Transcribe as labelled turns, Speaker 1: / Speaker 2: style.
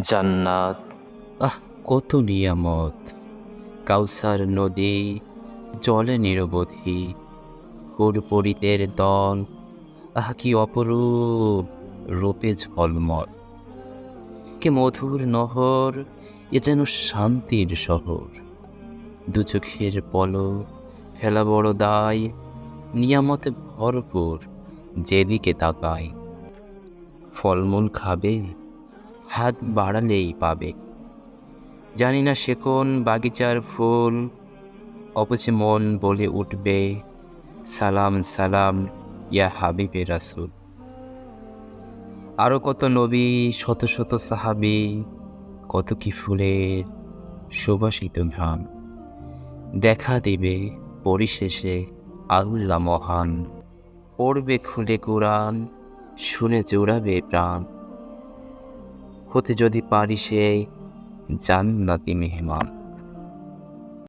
Speaker 1: জান্নাত। আহ, কত নিয়ামত। কাউসার নদী, জলে নিরবধি হুরপরিতের দল, আহ, কি অপরূপ, রূপে ঝলমল। কি মধুর নহর, এ যেন শান্তির শহর। দু চোখের পলক, ফেলা বড় দায়, নিয়ামতে ভরপুর, যেদিকে তাকায়। ফলমূল খাবে হাত বাড়ালেই পাবে। জানি না সে কোন বাগিচার ফুল অপচে মন বলে উঠবে, সালাম সালাম, ইয়া হাবিবে রাসুল। আরও কত নবী, শত শত সাহাবি, কত কি ফুলের সুবাসিত ঘ্রাণ। দেখা দেবে পরিশেষে আল্লাহ মহান, পড়বে খুলে কোরআন, শুনে জোড়াবে প্রাণ। হতে যদি পারি সেই জান্নাতি মেহমান।